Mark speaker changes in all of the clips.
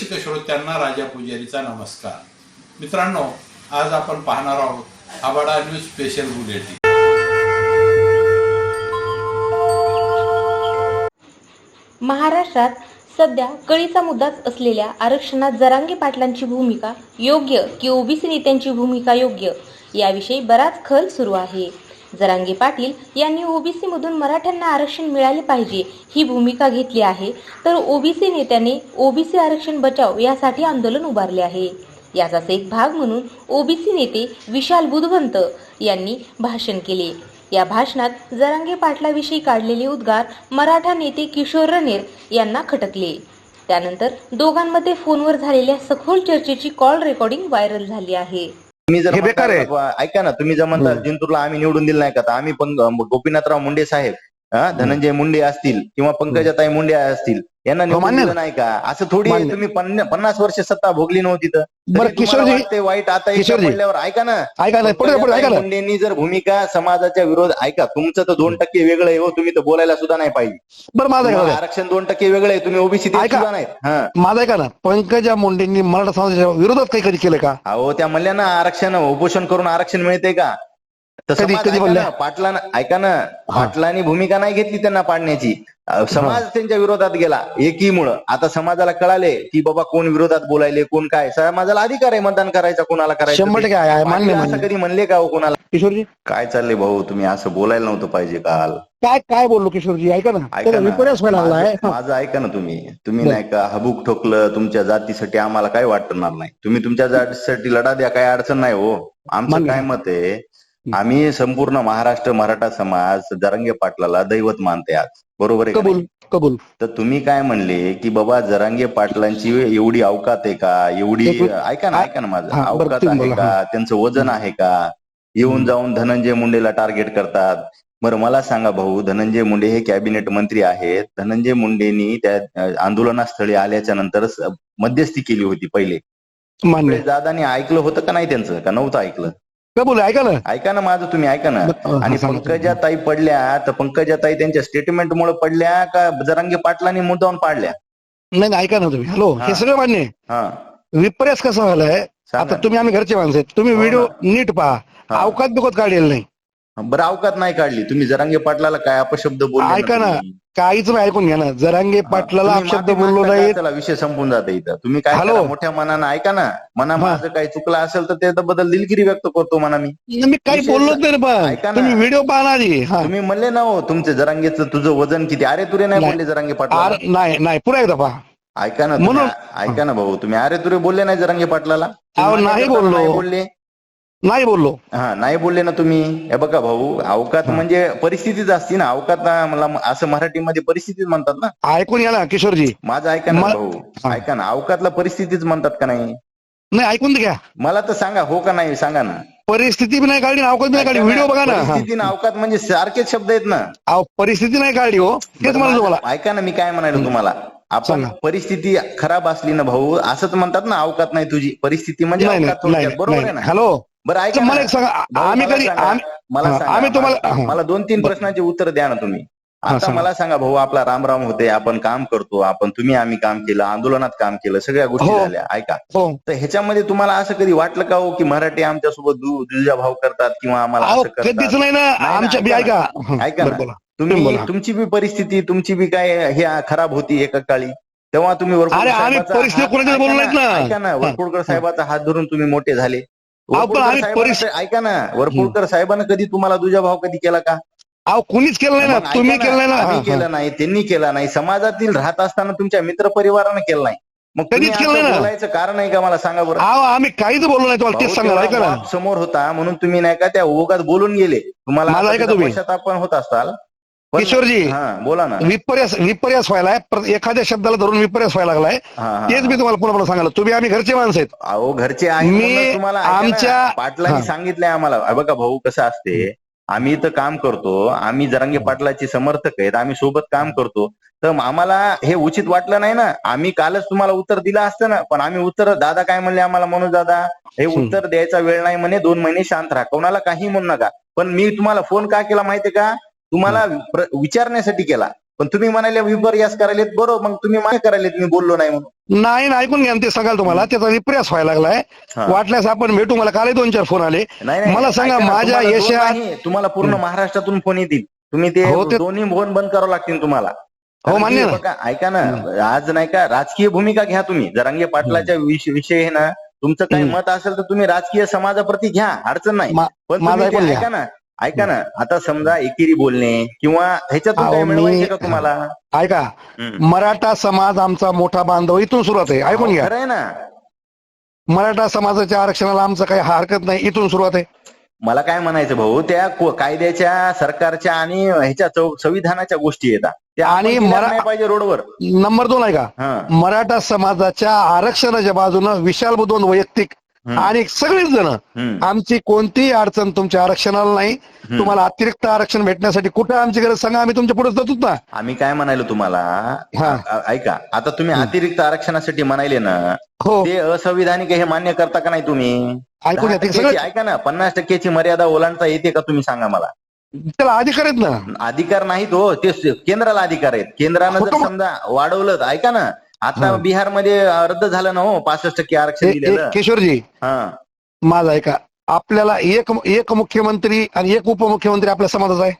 Speaker 1: रसिक श्रोत्यांना राजा पुजारीचा नमस्कार. मित्रांनो आज आपण पाहणार आहोत आबाडा न्यूज स्पेशल बुलेटिन.
Speaker 2: महाराष्ट्रात सध्या कळीचा मुद्दाच असलेल्या आरक्षणात जरांगे पाटलांची भूमिका योग्य की ओबीसी नेत्यांची भूमिका योग्य याविषयी बराच खल सुरू आहे. जरांगे पाटील यांनी ओबीसी मधून मराठ्यांना आरक्षण मिळाले पाहिजे ही भूमिका घेतली आहे. तर ओबीसी नेत्याने ओबीसी आरक्षण बचाव यासाठी आंदोलन उभारले आहे. याचाच एक भाग म्हणून ओबीसी नेते विशाल बुधवंत यांनी भाषण केले. या भाषणात जरांगे पाटलाविषयी काढलेले उद्गार मराठा नेते किशोर रनेर यांना खटकले. त्यानंतर दोघांमध्ये फोनवर झालेल्या सखोल चर्चेची कॉल रेकॉर्डिंग व्हायरल झाली आहे.
Speaker 3: तुम्ही जर
Speaker 4: हे बेकार आहे.
Speaker 3: ऐका ना तुम्ही जर म्हणता. जिंतूरला आम्ही निवडून दिलं नाही का तर आम्ही पण अं, गोपीनाथराव मुंडे साहेब धनंजय मुंडे असतील किंवा पंकजाताई मुंडे असतील यांना निवडून
Speaker 4: मान्य
Speaker 3: दिलं नाही का? असं थोडी. तुम्ही पन्ना- पन्नास वर्ष सत्ता भोगली नव्हती तर.
Speaker 4: किशोरजी-
Speaker 3: वाटते वाईट आता. पडल्यावर? ऐका ना.
Speaker 4: ऐका
Speaker 3: मुंडेंनी जर भूमिका समाजाच्या विरोध ऐका तुमचं तर दोन टक्के वेगळं आहे हो तुम्ही तर बोलायला सुद्धा नाही पाहिजे.
Speaker 4: बरं माझं.
Speaker 3: आरक्षण दोन टक्के वेगळं आहे तुम्ही ओबीसी
Speaker 4: ऐका.
Speaker 3: सुद्धा नाहीत. हा.
Speaker 4: माझं ऐका ना. पंकजा मुंडेंनी मराठा समाजाच्या विरोधात काही कधी केलं का?
Speaker 3: अहो त्या म्हणल्या ना आरक्षण उपोषण करून आरक्षण मिळते का?
Speaker 4: कधी-
Speaker 3: समाज
Speaker 4: कधी
Speaker 3: पाटलानं ऐका ना. पाटलांनी भूमिका नाही घेतली त्यांना पाडण्याची. समाज त्यांच्या विरोधात गेला एकीमुळं. आता समाजाला कळाले की बाबा कोण विरोधात बोलायले कोण काय? समाजाला अधिकार आहे मतदान करायचा कोणाला करायचं कधी म्हणले का हो कोणाला?
Speaker 4: किशोरजी?
Speaker 3: काय चाललंय भाऊ तुम्ही असं बोलायला नव्हतं पाहिजे काल.
Speaker 4: काय काय बोललो किशोरजी? ऐका ना.
Speaker 3: ऐका
Speaker 4: विपर्यास व्हायला लागलाय.
Speaker 3: माझं ऐका ना तुम्ही. तुम्ही. नाही का हबूक ठोकलं तुमच्या जातीसाठी आम्हाला काय वाटणार नाही? तुम्ही तुमच्या जातीसाठी लढा द्या काय अडचण नाही हो. आमचं. काय मत आहे? आम्ही संपूर्ण महाराष्ट्र मराठा समाज जरांगे पाटलाला दैवत मानते आज. बरोबर आहे
Speaker 4: कबूल
Speaker 3: तर तुम्ही काय म्हणले की बाबा जरांगे पाटलांची एवढी अवकात आहे का? एवढी. ऐका ना ऐका ना माझं. अवकात आहे का? त्यांचं वजन आहे का? येऊन जाऊन धनंजय मुंडेला टार्गेट करतात. बरं मला सांगा भाऊ धनंजय मुंडे हे कॅबिनेट मंत्री आहेत. धनंजय मुंडेनी त्या आंदोलनास्थळी आल्याच्यानंतर मध्यस्थी केली होती पहिले. दादानी ऐकलं होतं का नाही त्यांचं? का नव्हतं ऐकलं?
Speaker 4: कबूल आहे, ऐका ना
Speaker 3: ऐका ना माझं तुम्ही ऐका ना
Speaker 4: हा,
Speaker 3: आणि
Speaker 4: सांगा तुम्ही.
Speaker 3: पंकजाताई पडल्या तर पंकजाताई त्यांच्या स्टेटमेंटमुळे पडल्या का जरांगे पाटलांनी मुद्दावून पाडल्या
Speaker 4: नाही नाही, ऐका ना तुम्ही हॅलो
Speaker 3: हा.
Speaker 4: हे सगळं मान्य आहे.
Speaker 3: हा
Speaker 4: विपर्यास कसं
Speaker 3: सांगा
Speaker 4: आता. तुम्ही आम्ही घरचे माणसं आहेत तुम्ही
Speaker 3: हो
Speaker 4: व्हिडिओ
Speaker 3: ना.
Speaker 4: नीट पहा
Speaker 3: हा.
Speaker 4: अवकात बिवकात काढलेलं नाही
Speaker 3: बरं अवकात नाही काढली. तुम्ही जरांगे पाटलाला काय अपशब्द बोलले
Speaker 4: ऐका ना. काहीच नाही ऐकून घ्या ना. जरांगे पाटलाला
Speaker 3: तुम्ही
Speaker 4: शब्द
Speaker 3: माफी
Speaker 4: बोललो? नाही
Speaker 3: चला विषय संपून जाते इथं. तुम्ही काय
Speaker 4: हॅलो.
Speaker 3: मोठ्या मनानं ऐका ना. मना. माझं काही चुकलं असेल तर त्याबद्दल दिलगिरी व्यक्त करतो म्हणा मी.
Speaker 4: मी काही बोललोच नाही. तुम्ही व्हिडिओ पहा ना आधी हा.
Speaker 3: तुम्ही म्हणले ना हो तुमचे जरांगेचं तुझं वजन किती? अरे तुरे नाही. बोलले जरांगे पाटला
Speaker 4: नाही नाही पुन्हा एकदा पहा.
Speaker 3: ऐका ना
Speaker 4: म्हणून-
Speaker 3: ऐका ना भाऊ तुम्ही अरे तुरे बोलले नाही जरांगे पाटलाला?
Speaker 4: नाही बोललो.
Speaker 3: बोलले?
Speaker 4: नाही बोललो.
Speaker 3: हा नाही बोलले ना तुम्ही? हे बघा भाऊ अवकात म्हणजे परिस्थितीच असती ना. अवकात मला असं मराठीमध्ये परिस्थितीच म्हणतात ना.
Speaker 4: ऐकून घ्या ना किशोरजी.
Speaker 3: माझं ऐका ना भाऊ
Speaker 4: हा.
Speaker 3: ऐका ना. अवकातला परिस्थितीच म्हणतात का नाही?
Speaker 4: नाही ऐकून घ्या.
Speaker 3: मला तर सांगा हो का नाही सांगा ना.
Speaker 4: परिस्थिती बी नाही काढली अवकात बी नाही काढली. व्हिडिओ बघा ना. हा.
Speaker 3: परिस्थिती ना अवकात म्हणजे सारखेच शब्द आहेत ना.
Speaker 4: अहो, परिस्थिती नाही काढली हो. तेच
Speaker 3: बरं,
Speaker 4: म्हणा तुम्हाला.
Speaker 3: ऐका ना मी काय म्हणायलो तुम्हाला? आपण
Speaker 4: सांगा.
Speaker 3: परिस्थिती खराब असली ना भाऊ असंच म्हणतात ना अवकात नाही तुझी. परिस्थिती म्हणजे
Speaker 4: नाही
Speaker 3: अवकात
Speaker 4: नाही
Speaker 3: थोडक्यात. बरोबर आहे
Speaker 4: नाही
Speaker 3: ना?
Speaker 4: हॅलो.
Speaker 3: बरं ऐका
Speaker 4: मला. एक सांगा आम्ही कधी
Speaker 3: मला
Speaker 4: आम्ही तुम्हाला-
Speaker 3: मला- दोन तीन. प्रश्नाचे उत्तर द्या ना तुम्ही आता. मला सांगा भाऊ आपला रामराम होते आपण काम करतो आपण तुम्ही आम्ही काम केलं आंदोलनात काम केलं सगळ्या गोष्टी
Speaker 4: हो.
Speaker 3: झाल्या ऐका
Speaker 4: हो
Speaker 3: तर ह्याच्यामध्ये तुम्हाला असं कधी वाटलं का हो की मराठी आमच्यासोबत दु- दुजा भाव करतात किंवा आम्हाला असं करतात
Speaker 4: नाही ना आमच्या
Speaker 3: ऐका
Speaker 4: ऐका
Speaker 3: ना.
Speaker 4: तुम्ही.
Speaker 3: तुमची बी परिस्थिती तुमची बी काय हे खराब होती एका काळी तेव्हा तुम्ही. वरपुडकर साहेबाचा हात धरून तुम्ही मोठे झाले ऐका ना. वरपुडकर साहेबांना कधी तुम्हाला दुजा भाव कधी केला का?
Speaker 4: अहो कुणीच केलं नाही ना. तुम्ही केलं नाही ना.
Speaker 3: केलं नाही त्यांनी केलं नाही. समाजातील राहत असताना तुमच्या मित्र परिवारानं केलं नाही. मग
Speaker 4: कधीच केलं नाही ना.
Speaker 3: बोलायचं कारण आहे का मला सांगा बरं?
Speaker 4: आम्ही काहीच बोललो नाही तुम्हाला. तेच सांगा
Speaker 3: समोर होता म्हणून तुम्ही नाही का त्या ओघात बोलून गेले. तुम्हाला होत असताल. पण-
Speaker 4: किशोरजी.
Speaker 3: हा बोला ना.
Speaker 4: विपर्यास विपर्यास व्हायलाय. एखाद्या शब्दाला धरून विपर्यास व्हायला लागलाय. तेच मी तुम्हाला पुन्हा पुन्हा सांगायला. तुम्ही आम्ही घरचे माणसं आहेत.
Speaker 3: अहो घरचे
Speaker 4: मी
Speaker 3: म्हणून तुम्हाला
Speaker 4: आमच्या-
Speaker 3: पाटलांनी. सांगितलंय आम्हाला. बघा भाऊ कसं असते आम्ही इथं काम करतो आम्ही जरांगे पाटलाचे समर्थक आहेत आम्ही सोबत काम करतो. तर आम्हाला हे उचित वाटलं नाही ना. आम्ही कालच तुम्हाला उत्तर दिलं असतं ना पण आम्ही उत्तर दादा काय म्हणले आम्हाला मनोज दादा? हे. उत्तर द्यायचा वेळ नाही म्हणे दोन महिने शांत राहा. कोणाला काही म्हणू नका. पण मी तुम्हाला फोन का केला माहितीये का? तुम्हाला विचारण्यासाठी केला. पण तुम्ही म्हणाले विपर्यास करायलेत. बरोबर मग तुम्ही मान्य करायलेत मी बोललो नाही म्हणून.
Speaker 4: नाही ना ऐकून घ्या ते सांगाल तुम्हाला. त्याचा विपर्यास व्हायला लागलाय. वाटल्यास आपण भेटू. मला काल दोन चार फोन आले. मला सांगा माझ्या
Speaker 3: नाही, तुम्हाला पूर्ण महाराष्ट्रातून फोन येतील. तुम्ही ते
Speaker 4: हो,
Speaker 3: दोन्ही फोन बंद करावं लागतील तुम्हाला.
Speaker 4: हो, मान्य
Speaker 3: ऐका ना आज नाही का राजकीय भूमिका घ्या तुम्ही. जरांगे पाटलाच्या विष- विषयी आहे ना तुमचं काही. मत असेल तर तुम्ही राजकीय समाजाप्रती घ्या. अडचण नाही. पण. ऐका ना ऐका ना आता समजा एकेरी बोलणे किंवा ह्याच्यातून काय मिळवायचे का तुम्हाला?
Speaker 4: ऐका. मराठा समाज आमचा मोठा बांधव इथून सुरुवात आहे. ऐकून घ्या.
Speaker 3: खरं आहे ना.
Speaker 4: मराठा समाजाच्या आरक्षणाला आमचं काही हरकत नाही इथून सुरुवात आहे.
Speaker 3: मला काय म्हणायचं भाऊ त्या को- कायद्याच्या सरकारच्या आणि ह्याच्या चौ- संविधानाच्या गोष्टी येतात त्या आपण
Speaker 4: आणि
Speaker 3: केल्या
Speaker 4: मरा-
Speaker 3: नाही पाहिजे रोडवर.
Speaker 4: नंबर दोन आहे का
Speaker 3: हा.
Speaker 4: मराठा समाजाच्या आरक्षणाच्या बाजूनं विशाल बुधोन वैयक्तिक. आणि सगळीच जण. आमची कोणतीही अडचण तुमच्या आरक्षणाला नाही. तुम्हाला अतिरिक्त आरक्षण भेटण्यासाठी कुठं आमची गरज सांगा आम्ही तुमच्यापुढे जातोच ना.
Speaker 3: आम्ही काय म्हणायलो तुम्हाला?
Speaker 4: हा.
Speaker 3: ऐका आता तुम्ही अतिरिक्त आरक्षणासाठी म्हणाले ना
Speaker 4: हो.
Speaker 3: ते असंविधानिक हे मान्य करता का नाही तुम्ही?
Speaker 4: ऐकून
Speaker 3: ऐका ना पन्नास टक्क्याची मर्यादा ओलांडता येते का तुम्ही सांगा मला?
Speaker 4: त्याला अधिकार आहेत ना.
Speaker 3: अधिकार नाही तो ते केंद्राला अधिकार आहेत. केंद्रानं जर समजा वाढवलं ऐका ना आता. बिहारमध्ये रद्द झालं ना हो पासष्ट टक्के आरक्षण दिलेलं
Speaker 4: किशोरजी
Speaker 3: हा
Speaker 4: माझा ऐका आपल्याला एक एक मुख्यमंत्री आणि एक उपमुख्यमंत्री आपल्या समाजाचा आहे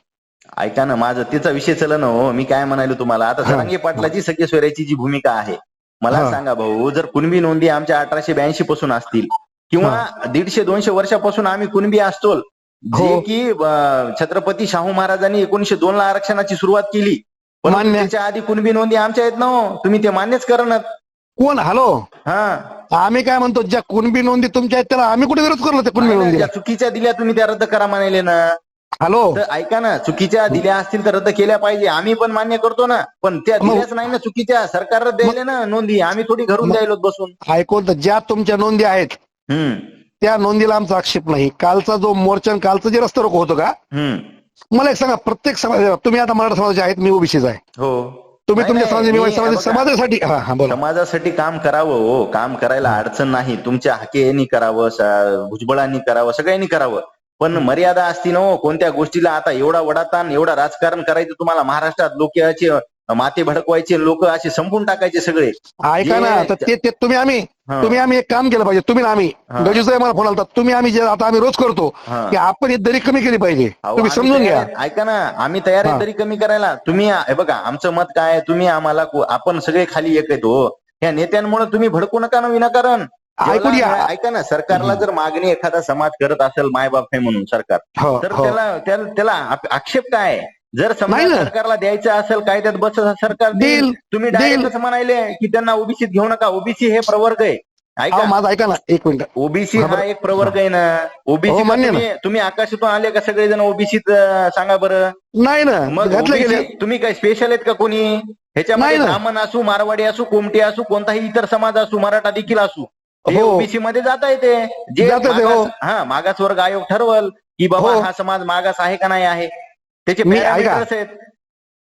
Speaker 3: ऐका ना माझं त्याचा विषय चल ना हो मी काय म्हणालो तुम्हाला आता. जरांगे पाटलाची सगळे सोयऱ्याची जी भूमिका आहे मला. सांगा भाऊ जर कुणबी नोंदी आमच्या अठराशे ब्याऐंशी पासून असतील किंवा दीडशे दोनशे वर्षापासून आम्ही कुणबी असतो जे
Speaker 4: हो.
Speaker 3: की अं, छत्रपती शाहू महाराजांनी एकोणीशे दोन ला आरक्षणाची सुरुवात केली पण
Speaker 4: मान्य.
Speaker 3: त्याच्या आधी कुणबी नोंदी आमच्या आहेत ना हो. तुम्ही ते मान्यच करणार.
Speaker 4: कोण? हॅलो.
Speaker 3: हा.
Speaker 4: आम्ही काय म्हणतो ज्या कुणबी नोंदी तुमच्या आहेत त्याला आम्ही कुठे विरोध करलो त्या कुणबी
Speaker 3: नाही ना,
Speaker 4: नोंदीला
Speaker 3: ज्या चुकीच्या दिल्या तुम्ही त्या रद्द करा म्हणाले ना.
Speaker 4: हॅलो.
Speaker 3: तर ऐका ना चुकीच्या दिल्या असतील तर रद्द केल्या पाहिजे. आम्ही पण मान्य करतो ना. पण त्या
Speaker 4: मग-
Speaker 3: दिल्याच नाही ना चुकीच्या. सरकार द्यायला ना नोंदी. आम्ही थोडी घरून
Speaker 4: मग-
Speaker 3: द्यायलो बसून.
Speaker 4: ऐकून तर ज्या तुमच्या नोंदी आहेत
Speaker 3: हम्म.
Speaker 4: त्या नोंदीला आमचा आक्षेप नाही. कालचा जो मोर्चा आणि कालचं जे रस्ता रोको होतं का
Speaker 3: हम्म.
Speaker 4: मला एक सांगा प्रत्येक समाज तुम्ही आता मराठा समाजाचे आहेत मी ओबीसीचा आहे.
Speaker 3: हो.
Speaker 4: तुम्ही तुमच्या समाज समाजासाठी
Speaker 3: समाजासाठी काम करावं हो. काम करायला अडचण नाही. तुमच्या हाकेनी करावं भुजबळांनी करावं सगळ्यांनी करावं. पण मर्यादा असती ना हो. कोणत्या गोष्टीला आता एवढा वडाताण एवढा राजकारण करायचं तुम्हाला महाराष्ट्रात लोक माते भडकवायचे लोक असे संपून टाकायचे सगळे.
Speaker 4: ऐका ना तर ते तुम्ही आम्ही. तुम्ही आम्ही एक काम केलं पाहिजे तुम्ही आम्ही
Speaker 3: हा.
Speaker 4: गजूचा मला फोन आला तुम्ही आम्ही जे आता आम्ही रोज करतो. की आपण ही दरी कमी केली पाहिजे. तुम्ही समजून घ्या.
Speaker 3: ऐका ना आम्ही तयार आहे
Speaker 4: हा.
Speaker 3: तरी कमी करायला. तुम्ही हे बघा आमचं मत काय तुम्ही आम्हाला आपण सगळे खाली एक आहेत हो. या नेत्यांमुळे तुम्ही भडकू नका ना विनाकारण.
Speaker 4: ऐकून
Speaker 3: ऐका ना सरकारला जर मागणी एखादा समाज करत असेल मायबाप आहे म्हणून सरकार
Speaker 4: हो
Speaker 3: तर
Speaker 4: हो.
Speaker 3: त्याला त्याला आक्षेप काय आहे? जर समजा
Speaker 4: नाही ना.
Speaker 3: सरकारला द्यायचं असेल कायद्यात बस सरकार देईल
Speaker 4: देईल.
Speaker 3: तुम्ही
Speaker 4: देईल.
Speaker 3: डायरेक्टच म्हणाले की त्यांना ओबीसीत घेऊ नका ओबीसी हे प्रवर्ग आहे
Speaker 4: अहो,
Speaker 3: ऐका
Speaker 4: माझं ऐका ना एक मिनिट
Speaker 3: ओबीसी
Speaker 4: हा,
Speaker 3: हा. एक प्रवर्ग आहे ना ओबीसी
Speaker 4: हो, मान्य ना.
Speaker 3: तुम्ही तुम्ही आकाशातून आले का सगळेजण ओबीसीत सांगा बरं
Speaker 4: नाही ना
Speaker 3: मग
Speaker 4: घातले
Speaker 3: OBC
Speaker 4: गेले
Speaker 3: तुम्ही काय स्पेशल आहेत का कोणी ह्याच्यामध्ये
Speaker 4: नाही ना.
Speaker 3: ब्राह्मण असू मारवाडी असू कोमटी असू कोणताही इतर समाज असू मराठा देखील असू
Speaker 4: हो.
Speaker 3: ओबीसी मध्ये जाता येते जे
Speaker 4: जाता येते,
Speaker 3: मागास-
Speaker 4: हो.
Speaker 3: हा मागासवर्ग आयोग ठरवल की बाबा
Speaker 4: हो.
Speaker 3: हा समाज मागास आहे का नाही आहे त्याचे
Speaker 4: मी- ऐका.
Speaker 3: आहेत.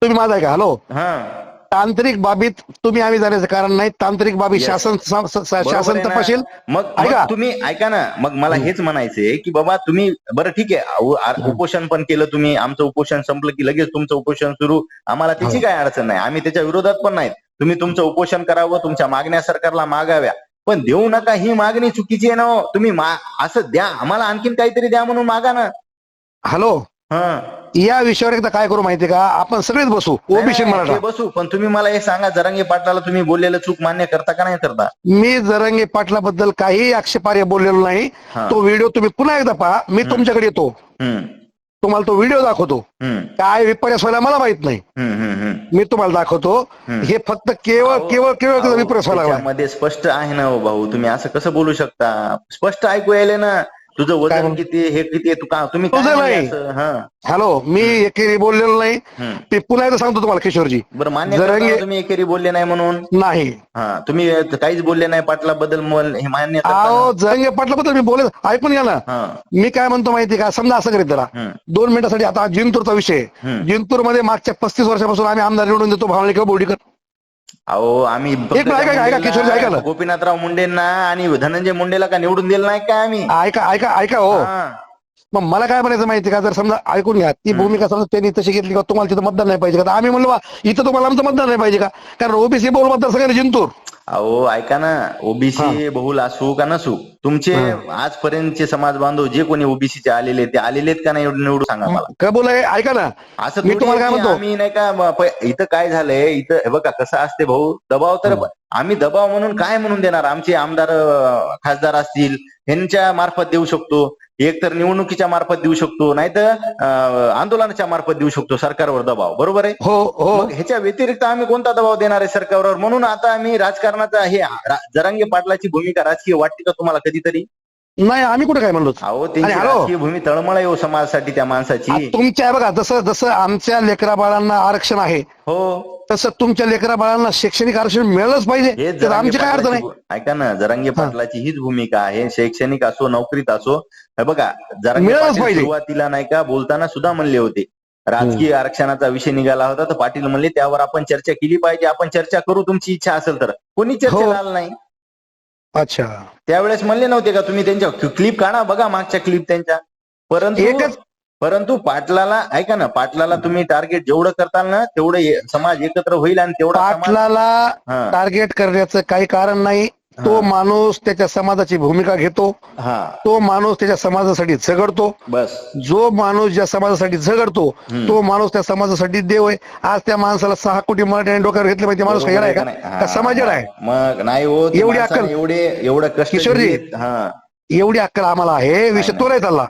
Speaker 4: तुम्ही माझं ऐका हॅलो.
Speaker 3: हा.
Speaker 4: तांत्रिक बाबीत तुम्ही आम्ही जाण्याचं कारण नाही. तांत्रिक बाबी
Speaker 3: Yes.
Speaker 4: शासन स- स-
Speaker 3: बरोबर
Speaker 4: शासन
Speaker 3: आहे ना?
Speaker 4: तपासेल
Speaker 3: मग
Speaker 4: ऐका.
Speaker 3: तुम्ही ऐका ना. मग मला हेच म्हणायचंय की बाबा तुम्ही बरं ठीक आहे. अहो, आ- उपोषण पण केलं तुम्ही. आमचं उपोषण संपलं की लगेच तुमचं उपोषण सुरू. आम्हाला त्याची. काय अडचण नाही. आम्ही त्याच्या विरोधात पण नाहीत. तुम्ही तुमचं उपोषण करावं तुमच्या मागण्या सरकारला मागाव्या. पण देऊ नका ही मागणी चुकीची आहे ना हो. तुम्ही मा- असं द्या. आम्हाला आणखीन काहीतरी द्या म्हणून मागा ना.
Speaker 4: हॅलो.
Speaker 3: हा.
Speaker 4: या विषयावर एकदा काय करू माहितीये का? आपण सगळेच बसू. ओबीसी मराठा.
Speaker 3: बसू पण तुम्ही मला हे सांगा जरांगे पाटलाला तुम्ही बोललेलं चूक मान्य करता का नाही करता?
Speaker 4: मी जरंगे पाटलाबद्दल काही आक्षेपार्ह बोललेलो नाही. तो व्हिडिओ तुम्ही पुन्हा एकदा पहा. मी तुमच्याकडे येतो. तुम्हाला तो व्हिडिओ दाखवतो. काय विपर्यास व्हायला मला माहीत नाही. मी तुम्हाला दाखवतो. हे फक्त केवळ केवळ केवळ विपर्यास व्हायला
Speaker 3: त्याच्यामध्ये स्पष्ट आहे ना हो भाऊ. तुम्ही असं कसं बोलू शकता? स्पष्ट ऐकू यायले ना. तुझं वजन? किती हे किती आहे, तू का तुम्ही काय
Speaker 4: तुझं
Speaker 3: म्हणले
Speaker 4: नाही.
Speaker 3: असं? हा
Speaker 4: हॅलो मी एकेरी बोललेलो नाही
Speaker 3: हम्म.
Speaker 4: ते पुन्हा एकदा सांगतो तुम्हाला किशोरजी
Speaker 3: बरं मान्य करता तुम्ही एकेरी बोलले नाही म्हणून
Speaker 4: नाही
Speaker 3: हा तुम्ही काहीच बोलले नाही पाटलाबद्दल मल- हे मान्य करता
Speaker 4: अहो? जरंगे पाटलाबद्दल मी बोलेल ऐकून घ्या ना
Speaker 3: हा
Speaker 4: मी काय म्हणतो माहिती का समजा असं करीत त्याला
Speaker 3: हम्म.
Speaker 4: दोन मिनिटासाठी आता जिंतूरचा विषय
Speaker 3: हम्म.
Speaker 4: जिंतूरमध्ये मागच्या पस्तीस वर्षापासून आम्ही आमदार निवडून देतो भावने किंवा बोर्डीकर
Speaker 3: अहो आम्ही
Speaker 4: मिनिट, ऐका, ऐका, ऐका,
Speaker 3: मुंडेंना,
Speaker 4: किशोरजी, ऐका ना.
Speaker 3: गोपीनाथराव मुंडेंना आणि धनंजय मुंडेला का निवडून दिलं नाही का आम्ही
Speaker 4: ऐका ऐका ऐका हो
Speaker 3: हा.
Speaker 4: मग मला काय म्हणायचं माहिती का? जर समजा ऐकून घ्या ती. भूमिका समजा त्यांनी तशी घेतली का तुम्हाला तिथं मतदान नाही पाहिजे का? आम्ही म्हणलो बा, इथं तुम्हाला आमचं मतदान नाही पाहिजे का? कारण ओबीसी बहुल मतदार सगळ्यांना जिंतूर
Speaker 3: अहो ऐका ना ओबीसी बहुल असू का नसू तुमचे आजपर्यंतचे समाज बांधव जे कोणी ओबीसीचे आलेले ते आलेले आहेत का नाही एवढं निवडून सांगा मला.
Speaker 4: कबूल आहे ऐका ना.
Speaker 3: असं
Speaker 4: मी तुम्हाला काय म्हणतो?
Speaker 3: आम्ही नाही का म- इथं काय झालंय इथं हे बघा कसं असते भाऊ दबाव तर आम्ही दबाव म्हणून काय म्हणून देणार? आमचे आमदार खासदार असतील ह्यांच्या मार्फत देऊ शकतो. एक तर निवडणुकीच्या मार्फत देऊ शकतो नाहीतर आंदोलनाच्या मार्फत देऊ शकतो सरकारवर दबाव. बरोबर आहे?
Speaker 4: हो हो.
Speaker 3: ह्याच्या व्यतिरिक्त आम्ही कोणता दबाव देणार आहे सरकारवर? म्हणून आता आम्ही राजकारणाचा हे जरांगे पाटलाची भूमिका राजकीय वाटते का तुम्हाला कधीतरी?
Speaker 4: नाही आम्ही कुठे काय म्हणलो
Speaker 3: अहो
Speaker 4: आणि
Speaker 3: त्यांची
Speaker 4: हॅलो.
Speaker 3: राजकीय भूमी तळमळ आहे हो समाजासाठी त्या माणसाची.
Speaker 4: तुमच्या बघा जसं जसं आमच्या लेकरा बाळांना आरक्षण आहे
Speaker 3: हो.
Speaker 4: तसं तुमच्या लेकरा बाळांना शैक्षणिक आरक्षण मिळालंच पाहिजे. तर
Speaker 3: जरांगे
Speaker 4: आमची काय अडचण आहे?
Speaker 3: पाटलाची- ऐका ना जरांगे पाटलाची हीच भूमिका आहे शैक्षणिक असो नोकरीत असो. हे बघा जरांगे
Speaker 4: मिळालंच
Speaker 3: पाटील
Speaker 4: पाहिजे.
Speaker 3: सुरुवातीला नाही का बोलताना सुद्धा म्हणले होते. राजकीय आरक्षणाचा विषय निघाला होता तर पाटील म्हणले त्यावर आपण चर्चा केली पाहिजे आपण चर्चा करू तुमची इच्छा असेल तर. कोणी चर्चेला
Speaker 4: हो.
Speaker 3: आलं नाही?
Speaker 4: अच्छा.
Speaker 3: त्यावेळेस म्हणले नव्हते का तुम्ही त्यांच्या क्लिप काढा बघा मागच्या क्लिप त्यांच्या. परंतु
Speaker 4: एकच-
Speaker 3: परंतु पाटलाला ऐका ना पाटलाला तुम्ही टार्गेट जेवढं करताल ना तेवढं हे- समाज एकत्र होईल आणि तेवढा समाज-
Speaker 4: पाटलाला
Speaker 3: हा.
Speaker 4: टार्गेट करण्याचं काही कारण नाही. तो. माणूस त्याच्या समाजाची भूमिका घेतो
Speaker 3: हा
Speaker 4: तो माणूस त्याच्या समाजासाठी झगडतो
Speaker 3: बस
Speaker 4: जो माणूस ज्या समाजासाठी झगडतो. तो माणूस त्या समाजासाठी देव आहे आज त्या माणसाला सहा कोटी मराठी डोक्यावर घेतले पाहिजे माणूस काय आहे का
Speaker 3: हा.
Speaker 4: का समाज आहे
Speaker 3: मग नाही हो
Speaker 4: एवढी.
Speaker 3: एवढे एवढं
Speaker 4: किशोरजी. एवढी अक्कल आम्हाला आहे विषय. तो नाही चालला.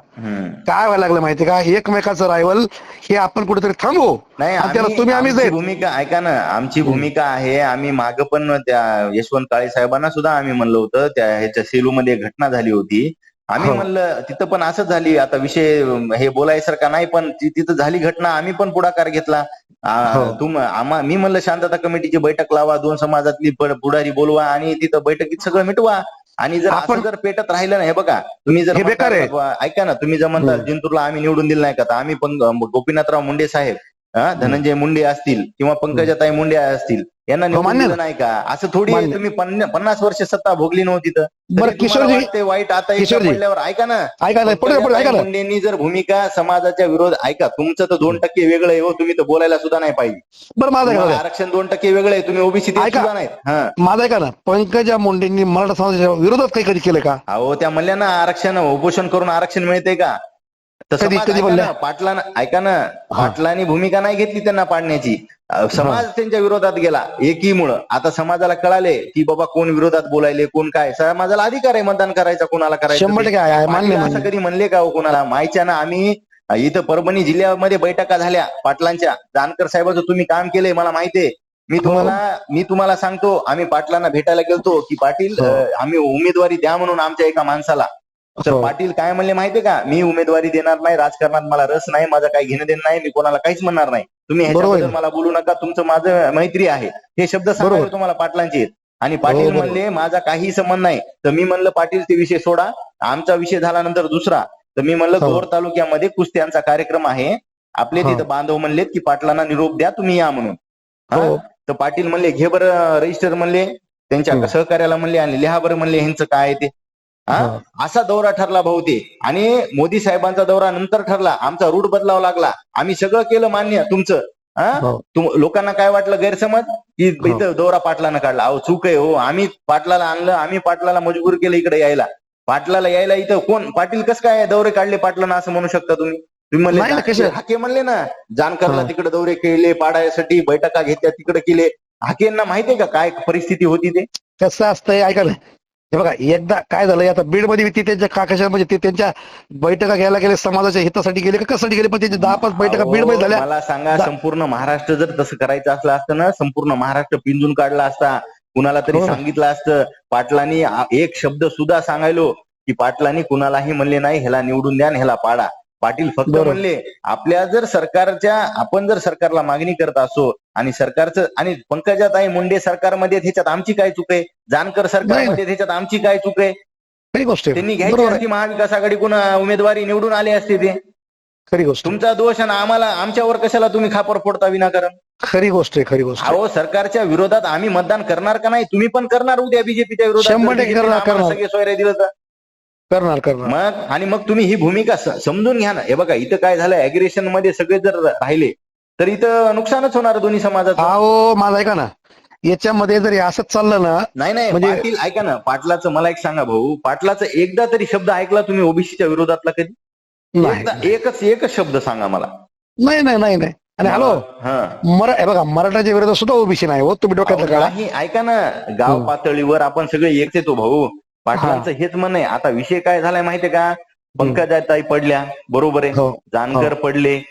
Speaker 4: काय व्हायला लागलं माहिती का एकमेकाचं रायवल हे आपण कुठेतरी थांबवू
Speaker 3: नाही
Speaker 4: आणि त्याला
Speaker 3: आम्ही-
Speaker 4: तुम्ही
Speaker 3: आमची
Speaker 4: आहेत
Speaker 3: भूमिका ऐका ना आमची भूमिका आहे आम्ही माग पण त्या यशवंत काळे साहेबांना सुद्धा आम्ही म्हणलं होतं त्या ह्याच्या सेलूमध्ये घटना झाली होती आम्ही
Speaker 4: हो.
Speaker 3: म्हणलं तिथं पण असंच झाली आता विषय हे बोलायसारखा नाही पण ती- तिथं झाली घटना आम्ही पण पुढाकार घेतला आ,
Speaker 4: हो.
Speaker 3: तुम आम्हा मी म्हणलं शांतता कमिटीची बैठक लावा दोन समाजातली प- पुढारी बोलवा आणि तिथं बैठकीत सगळं मिटवा आणि जर
Speaker 4: आपण-
Speaker 3: जर पेटत राहिलं ना हे बघा तुम्ही जर
Speaker 4: हे बेकार आहे.
Speaker 3: ऐका ना तुम्ही जर म्हणता. जिंतूरला आम्ही निवडून दिलं नाही का तर आम्ही पण गोपीनाथराव मुंडे साहेब धनंजय मुंडे असतील किंवा पंकजाताई मुंडे असतील यांना निवडून
Speaker 4: मान्य
Speaker 3: दिलं नाही का? असं थोडी. तुम्ही पन्न- पन्नास वर्ष सत्ता भोगली नव्हती तर.
Speaker 4: किशोरजी-
Speaker 3: वाटते वाईट आता. पडल्यावर ऐका ना.
Speaker 4: ऐका ना ना.
Speaker 3: मुंडेंनी जर भूमिका समाजाच्या विरोध ऐका तुमचं तर दोन टक्के वेगळं आहे हो तुम्ही तर बोलायला सुद्धा नाही पाहिजे.
Speaker 4: बरं माझं ना.
Speaker 3: आरक्षण दोन टक्के वेगळं आहे तुम्ही ओबीसी. सुद्धा नाहीत. हा.
Speaker 4: माझं ऐका ना पंकजा मुंडेंनी मराठा समाजाच्या विरोधात काही कधी केलं का?
Speaker 3: अहो त्या म्हणल्या आरक्षण उपोषण करून आरक्षण मिळते का? तर
Speaker 4: कधी- कधी
Speaker 3: ऐका
Speaker 4: बोलल्या?
Speaker 3: ना, पाटलानं ऐका ना पाटलांनी भूमिका नाही घेतली त्यांना पाडण्याची. अ, समाज त्यांच्या विरोधात गेला एकीमुळं. आता समाजाला कळाले की बाबा कोण विरोधात बोलायले कोण काय? समाजाला अधिकार आहे मतदान करायचा कोणाला करायचं
Speaker 4: शंभर
Speaker 3: ते.
Speaker 4: टक्के आहे, आहे, मान्य
Speaker 3: पाटील असं
Speaker 4: मान्य.
Speaker 3: कधी म्हणले का हो कोणाला? माहिच्या ना आम्ही इथं परभणी जिल्ह्यामध्ये बैठका झाल्या पाटलांच्या. जानकर साहेबाचं तुम्ही काम केलंय मला माहितीये मी तुम्हाला मी तुम्हाला सांगतो आम्ही पाटलांना भेटायला गेलतो की पाटील
Speaker 4: हो.
Speaker 3: अ, आम्ही उमेदवारी द्या म्हणून आमच्या एका माणसाला. तर
Speaker 4: हो.
Speaker 3: पाटील काय म्हणले माहितीये का मी उमेदवारी देणार नाही राजकारणात मला रस नाही माझं काही घेणं देणं नाही मी कोणाला काहीच म्हणणार नाही तुम्ही ह्याच्याबद्दल. मला बोलू नका तुमचं माझं मैत्री आहे हे शब्द
Speaker 4: बरोबर.
Speaker 3: तुम्हाला पाटलांचे. आणि पाटील. म्हणले माझा काही संबंध नाही तर मी म्हणलं पाटील ते विषय सोडा आमचा विषय झाल्यानंतर दुसरा तर मी म्हणलं
Speaker 4: हो.
Speaker 3: गोर तालुक्यामध्ये कुस्त्यांचा कार्यक्रम आहे आपले
Speaker 4: हो.
Speaker 3: तिथं बांधव म्हणलेत की पाटलांना निरोप द्या तुम्ही या म्हणून हा?
Speaker 4: हो
Speaker 3: तर पाटील म्हणले घे बरं रजिस्टर म्हणले त्यांच्या. सहकार्याला म्हणले आणि लिहा बरं म्हणले ह्यांचं काय ते हा
Speaker 4: हा.
Speaker 3: असा दौरा ठरला भाऊ ते आणि मोदी साहेबांचा दौरा नंतर ठरला. आमचा रूट बदलावा लागला. आम्ही सगळं केलं मान्य तुमचं. हा. तुम- लोकांना काय वाटलं गैरसमज? की
Speaker 4: हो.
Speaker 3: इथं दौरा पाटलानं काढला. अहो चूक आहे हो. आम्ही पाटलाला आणलं. आम्ही पाटलाला मजबूर केलं इकडे यायला. पाटलाला यायला इथं कोण? पाटील कसं काय दौरे काढले पाटलानं असं म्हणू शकता तुम्ही? तुम्ही म्हणले हाके म्हणले ना. जानकरला. तिकडे दौरे केले पाडायसाठी बैठका घेतल्या तिकडे केले. हाकेंना माहितीये का काय परिस्थिती होती ते?
Speaker 4: कसं असतंय? ऐका ना. हे बघा एकदा काय झालंय आता बीडमध्ये ती त्यांच्या काकाशा म्हणजे ते त्यांच्या बैठका घ्यायला गेले समाजाच्या हितासाठी गेले का कशासाठी गेले? पण त्यांच्या दहा पाच बैठका बीडमध्ये
Speaker 3: अहो,
Speaker 4: झाल्या.
Speaker 3: मला सांगा संपूर्ण महाराष्ट्र जर तसं करायचं असलं असतं ना संपूर्ण महाराष्ट्र पिंजून काढला असता कुणाला तरी
Speaker 4: हो.
Speaker 3: सांगितलं असतं. पाटलांनी एक शब्द सुद्धा सांगायलो की पाटलांनी कुणालाही म्हणले नाही ह्याला निवडून द्या ह्याला पाडा. पाटील फक्त. म्हणले आपल्या जर सरकारच्या आपण जर सरकारला मागणी करत असो आणि सरकारचं आणि पंकजाताई मुंडे सरकारमध्ये ह्याच्यात आमची काय चूक आहे? जानकर सरकारमध्ये ह्याच्यात आमची काय चूक आहे?
Speaker 4: खरी गोष्ट
Speaker 3: त्यांनी
Speaker 4: आहे
Speaker 3: घ्यायची
Speaker 4: बरोबर आहे.
Speaker 3: असती महाविकास आघाडीकडून उमेदवारी निवडून आले असते ते.
Speaker 4: खरी गोष्ट आहे.
Speaker 3: तुमचा दोष आणि आम्हाला आमच्यावर कशाला तुम्ही खापर फोडता विनाकारण?
Speaker 4: खरी गोष्ट आहे खरी गोष्ट आहे.
Speaker 3: अहो सरकारच्या विरोधात आम्ही मतदान करणार का नाही? तुम्ही पण करणार उद्या बीजेपीच्या विरोधात.
Speaker 4: शंभर
Speaker 3: जर
Speaker 4: टक्के
Speaker 3: BJP ने
Speaker 4: करणार,
Speaker 3: आम्हाला
Speaker 4: करणार.
Speaker 3: सगळे सोयरे दिलं तर
Speaker 4: करणार करणार.
Speaker 3: मग आणि मग तुम्ही ही भूमिका स- समजून घ्या ना. हे बघा इथं काय झालं अग्रेशनमध्ये सगळे जर राहिले तर इथं नुकसानच होणार दोन्ही समाजाचं.
Speaker 4: अहो माझा ऐका ना. याच्यामध्ये जर असंच चाललं ना
Speaker 3: नाही नाही
Speaker 4: म्हणजे-
Speaker 3: पाटील ऐका ना पाटलाचं मला एक सांगा भाऊ. पाटलाचं एकदा तरी शब्द ऐकला तुम्ही ओबीसीच्या विरोधातला कधी?
Speaker 4: नाही.
Speaker 3: एकदा एकच एकच शब्द सांगा मला.
Speaker 4: नाही नाही नाही नाही. आणि हॅलो
Speaker 3: हा.
Speaker 4: मरा हे बघा मराठाच्या विरोधात सुद्धा ओबीसी नाही हो तुम्ही डोक्यातलं
Speaker 3: अहो,
Speaker 4: काढा
Speaker 3: नाही ऐका ना गाव
Speaker 4: हम्म.
Speaker 3: पातळीवर आपण सगळे एक येतो भाऊ. पाटलांचं हेच म्हणणं आहे. आता विषय काय झालाय माहितीये का? पंकजाताई पडल्या बरोबर आहे.
Speaker 4: हो
Speaker 3: जानकर पडले हा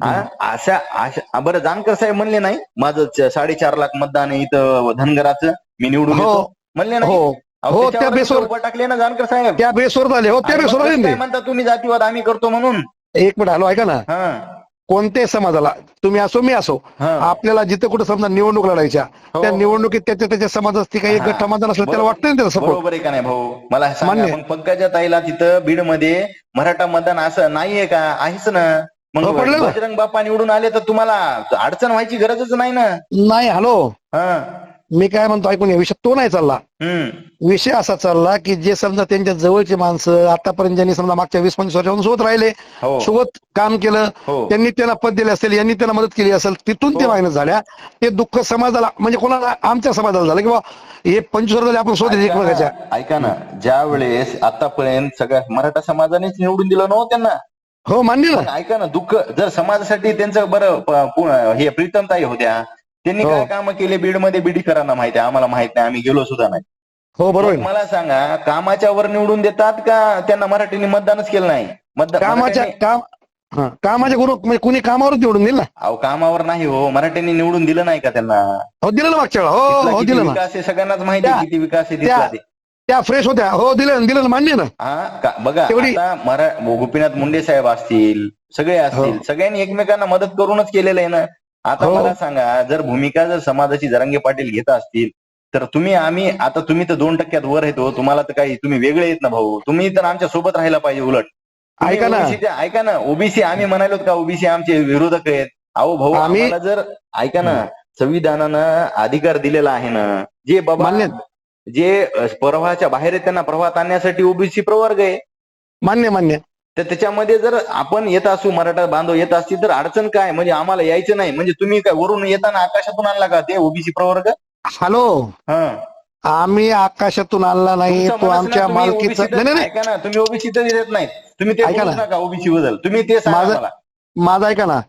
Speaker 3: अशा अशा बरं जानकर साहेब म्हणले नाही? माझं साडेचार लाख मतदान आहे इथं धनगराचं. मी निवडून
Speaker 4: हो.
Speaker 3: येतो. म्हणले नाही?
Speaker 4: हो. हो, त्या बेसवर-
Speaker 3: टाकले ना जानकर साहेब.
Speaker 4: त्या बेसवर झाले. हो त्या बेसवर आले ते.
Speaker 3: म्हणता तुम्ही? जातीवाद आम्ही करतो म्हणून.
Speaker 4: एक मिनिट हॅलो ऐका ना.
Speaker 3: हा.
Speaker 4: कोणत्याही समाजाला तुम्ही असो मी असो. आपल्याला जिथे कुठे समजा निवडणूक लढायच्या
Speaker 3: हो.
Speaker 4: त्या निवडणुकीत त्याच्या त्याच्या समाज असते काही एक. गट समाधान असलं त्याला. वाटतं त्याचा सपोर्ट
Speaker 3: बरोबर आहे का नाही भाऊ? मला सांगा पंकजा ताईला तिथं बीडमध्ये मराठा मतदान असं नाहीये का? आहेच ना. मग
Speaker 4: हो, पडलं ना.
Speaker 3: बजरंग बाप्पा निवडून आले तर तुम्हाला अडचण व्हायची गरजच नाही ना.
Speaker 4: नाही हॅलो.
Speaker 3: हा.
Speaker 4: मी काय म्हणतो ऐकून या विषय तो नाही चालला.
Speaker 3: हम्म.
Speaker 4: विषय असा चालला की जे समजा त्यांच्या जवळचे माणसं आतापर्यंत ज्यांनी समजा मागच्या वीस पंचवीस वर्षापासून सोबत राहिले
Speaker 3: हो.
Speaker 4: सोबत काम केलं
Speaker 3: हो.
Speaker 4: त्यांनी त्यांना पद दिले असेल यांनी त्यांना मदत केली असेल तिथून ते
Speaker 3: हो.
Speaker 4: मायनस झाल्या. ते दुःख समाजाला म्हणजे कोणाला आमच्या समाजाला झालं किंवा हे पंचवीस वर्ष झाले आपण शोध
Speaker 3: ऐका
Speaker 4: एकमेकाच्या.
Speaker 3: ना, ऐका ना. ज्या वेळेस आतापर्यंत सगळ्या मराठा समाजानेच निवडून दिलं नव्हतं त्यांना.
Speaker 4: हो मान्य ना
Speaker 3: ऐका ना दुःख जर समाजासाठी त्यांचं बरं प- पु- हे प्रीतमताई होत्या त्यांनी
Speaker 4: हो.
Speaker 3: काय कामं केले बीडमध्ये? बीडीकरांना माहिती आहे आम्हाला माहीत नाही आम्ही गेलो सुद्धा नाही.
Speaker 4: हो बरोबर आहे
Speaker 3: मग
Speaker 4: ना.
Speaker 3: मला सांगा कामाच्या वर निवडून देतात का त्यांना मराठीने मतदानच केलं नाही? मतदान
Speaker 4: कामाच्या
Speaker 3: मराठ्यांनी-
Speaker 4: काम हा, कामाच्या गुरु म्हणजे कुणी कामावरच निवडून दिलं ना
Speaker 3: अहो कामावर नाही हो मराठ्यांनी निवडून दिलं नाही का त्यांना?
Speaker 4: हो दिलं ना मागच्या वेळा. हो हो दिलं ना.
Speaker 3: विकास आहे सगळ्यांनाच माहिती आहे
Speaker 4: त्या-
Speaker 3: किती विकास आहे
Speaker 4: त्या-
Speaker 3: तिथला ते.
Speaker 4: त्या फ्रेश होत्या हो दिलं दिलं मान्य ना
Speaker 3: हा का- बघा
Speaker 4: तेवढी-
Speaker 3: आता मरा गोपीनाथ मुंडे साहेब असतील सगळे असतील
Speaker 4: हो.
Speaker 3: सगळ्यांनी एकमेकांना मदत करूनच केलेलं आहे ना आता
Speaker 4: हो.
Speaker 3: मला सांगा जर भूमिका जर समाजाची जरांगे पाटील घेत असतील तर तुम्ही आम्ही आता तुम्ही तर दोन टक्क्यात वर येतो तुम्हाला तर काही तुम्ही वेगळे येत ना भाऊ तुम्ही तर आमच्यासोबत राहायला पाहिजे उलट तुम्ही
Speaker 4: ऐका ना.
Speaker 3: OBC च्या- ऐका ना ओबीसी आम्ही म्हणालो का ओबीसी आमचे विरोधक आहेत अहो भाऊ
Speaker 4: आम्ही-
Speaker 3: आम्हाला जर ऐका ना संविधानानं अधिकार दिलेला आहे ना जे बाबा
Speaker 4: मान्य.
Speaker 3: जे प्रवाहाच्या बाहेर आहेत त्यांना प्रवाहात आणण्यासाठी ओबीसी प्रवर्ग आहे.
Speaker 4: मान्य मान्य.
Speaker 3: तर त्याच्यामध्ये जर आपण येत असू मराठा बांधव येत असतील तर अडचण काय? म्हणजे आम्हाला यायचं नाही. म्हणजे तुम्ही काय वरून येताना आकाशातून आणला का ते ओबीसी प्रवर्ग?
Speaker 4: हॅलो?
Speaker 3: हा.
Speaker 4: आम्ही आकाशातून आणला नाही तो आमच्या मालकीचा नाही नाही, नाही.
Speaker 3: ना तुम्ही ओबीसी तर देत नाहीत. तुम्ही ते
Speaker 4: ऐका ना.
Speaker 3: ओबीसी बद्दल तुम्ही ते
Speaker 4: माझं- माझा ऐका ना.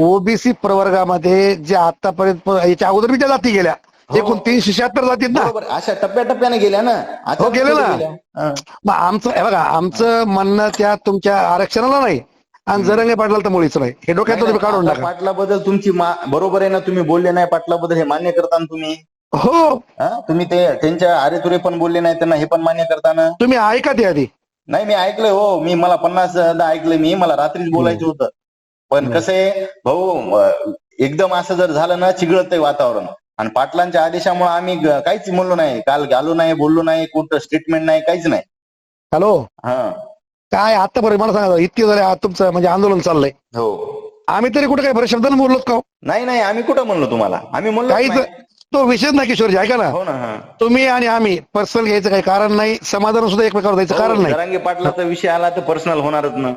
Speaker 4: ओबीसी प्रवर्गामध्ये जे आतापर्यंत याच्या अगोदर बी त्या जाती गेल्या. एकूण तीनशे शहात्तर जातीत ना.
Speaker 3: बरोबर. अशा टप्प्याटप्प्याने गेल्या ना. अचानक
Speaker 4: हो,
Speaker 3: थोडी
Speaker 4: ना.
Speaker 3: हा.
Speaker 4: मग आमचं हे बघा आमचं म्हणणं त्या तुमच्या आरक्षणाला नाही. आणि जरंगे पाटलाला तर मुळीच नाही. हे डोक्यात तुम्ही काढून
Speaker 3: आता
Speaker 4: टाका.
Speaker 3: पाटलाबद्दल तुमची मा- बरोबर आहे ना तुम्ही बोलले नाही. पाटलाबद्दल हे मान्य करता ना तुम्ही.
Speaker 4: हो.
Speaker 3: हा? तुम्ही ते त्यांच्या अरेतुरे पण बोलले नाही त्यांना हे पण मान्य करताना
Speaker 4: तुम्ही ऐका ते आधी.
Speaker 3: नाही मी ऐकलंय हो. मी मला पन्नास ऐकलंय मी. मला रात्रीच बोलायचं होतं. पण. कसं आहे भाऊ अं, एकदम असं जर झालं ना चिघळतंय वातावरण. आणि पाटलांच्या आदेशामुळे आम्ही ग- काहीच म्हणलो नाही. काल गालो नाही बोललो नाही कुठं स्टेटमेंट नाही काहीच नाही.
Speaker 4: हॅलो?
Speaker 3: हा.
Speaker 4: काय आतापर्यंत मला सांगा इतके झाले तुमचं म्हणजे आंदोलन चाललंय.
Speaker 3: हो.
Speaker 4: आम्ही तरी कुठे काय बरं शब्दानं बोललोत का हो?
Speaker 3: नाही नाही आम्ही कुठं म्हणलो तुम्हाला? आम्ही म्हणलो
Speaker 4: काहीच तो विषयच नाही किशोरजी ऐका ना.
Speaker 3: हो ना हा.
Speaker 4: तुम्ही आणि आम्ही पर्सनल घ्यायचं काही कारण नाही समाधान सुद्धा एकमेकावर द्यायचं कारण
Speaker 3: हो,
Speaker 4: नाही.
Speaker 3: जरांगे पाटलाचा विषय आला तर पर्सनल होणारच ना.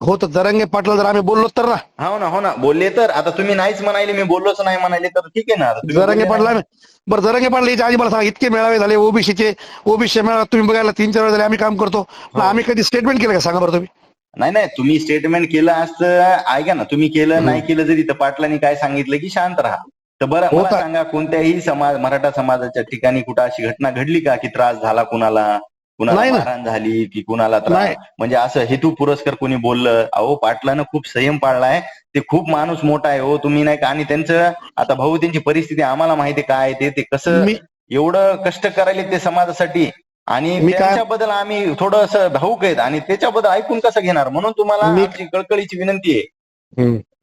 Speaker 4: हो तर जरंगे पाटला जर आम्ही बोललो तर ना.
Speaker 3: हो ना हो ना. बोलले तर. आता तुम्ही नाहीच म्हणाले मी बोललोच नाही म्हणाले तर ठीक आहे ना. आता तुम्ही
Speaker 4: जरंगे
Speaker 3: बोलले
Speaker 4: पाटला. बरं जरंगे पाटला याच्या आधी मला सांगा इतके मेळावे झाले ओबीसीचे. ओबीसी मेळावे तुम्ही बघायला तीन चार वेळा झाले आम्ही काम करतो. पण
Speaker 3: हो.
Speaker 4: आम्ही कधी स्टेटमेंट केलं का? सांगा बरं तुम्ही.
Speaker 3: नाही नाही. तुम्ही स्टेटमेंट केलं असतं ऐका ना. तुम्ही केलं नाही केलं जरी तर पाटलांनी काय सांगितलं की शांत राहा. तर बरं
Speaker 4: हो
Speaker 3: मला
Speaker 4: का?
Speaker 3: सांगा कोणत्याही समाज मराठा समाजाच्या ठिकाणी कुठं अशी घटना घडली का? की त्रास झाला कुणाला? कुणाला. मारहाण झाली की कुणाला त्रास. म्हणजे असं हेतू पुरस्कार कोणी बोललं? अहो पाटलानं खूप संयम पाळलाय. ते खूप माणूस मोठा आहे हो तुम्ही नाही का? आणि त्यांचं आता भाऊ त्यांची परिस्थिती आम्हाला माहिती काय ते ते कसं एवढं कष्ट करायले ते समाजासाठी? आणि त्यांच्याबद्दल आम्ही थोडस भाऊक आहेत. आणि त्याच्याबद्दल ऐकून कसं घेणार? म्हणून तुम्हाला आमची कळकळीची विनंती आहे.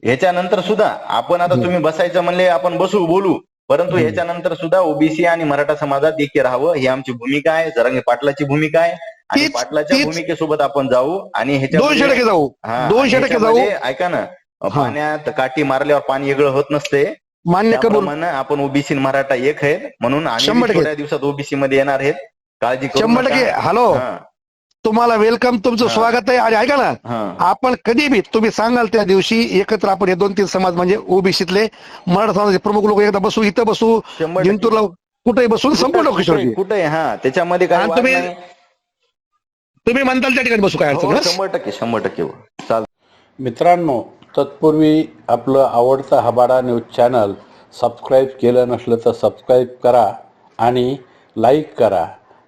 Speaker 3: ह्याच्यानंतर सुद्धा आपण आता. तुम्ही बसायचं म्हणले आपण बसू बोलू. परंतु. ह्याच्यानंतर सुद्धा ओबीसी आणि मराठा समाजात एकी राहावं ही आमची भूमिका आहे. जरांगे पाटलाची भूमिका आहे. आणि पाटलाच्या भूमिकेसोबत आपण जाऊ आणि
Speaker 4: टक्के जाऊ.
Speaker 3: आणि
Speaker 4: टक्के जाऊ.
Speaker 3: ऐका ना पाण्यात काठी मारल्यावर पाणी वेगळं होत नसते.
Speaker 4: मान्य
Speaker 3: आपण ओबीसी मराठा एक आहेत. म्हणून आम्ही. थोड्या दिवसात ओबीसी मध्ये येणार आहेत. काळजी करू
Speaker 4: शंभर. टक्के. हॅलो. तुम्हाला वेलकम तुमचं स्वागत आहे. आणि ऐका ना आपण कधी बी तुम्ही सांगाल त्या दिवशी एकत्र आपण हे दोन तीन समाज म्हणजे ओबीसीतले मराठा समाजाचे प्रमुख लोक एकदा बसू इथं बसू. जिंतूरला कुठेही बसून संपूर्ण किशोर
Speaker 3: कुठे हा त्याच्यामध्ये काय
Speaker 4: तुम्ही-. तुम्ही म्हणताल त्या ठिकाणी बसू काय अडचण
Speaker 3: हो. शंभर टक्के शंभर टक्के.
Speaker 1: मित्रांनो तत्पूर्वी आपलं आवडतं हबाडा न्यूज चॅनल सबस्क्राईब केलं नसलं तर सबस्क्राईब करा आणि लाईक करा.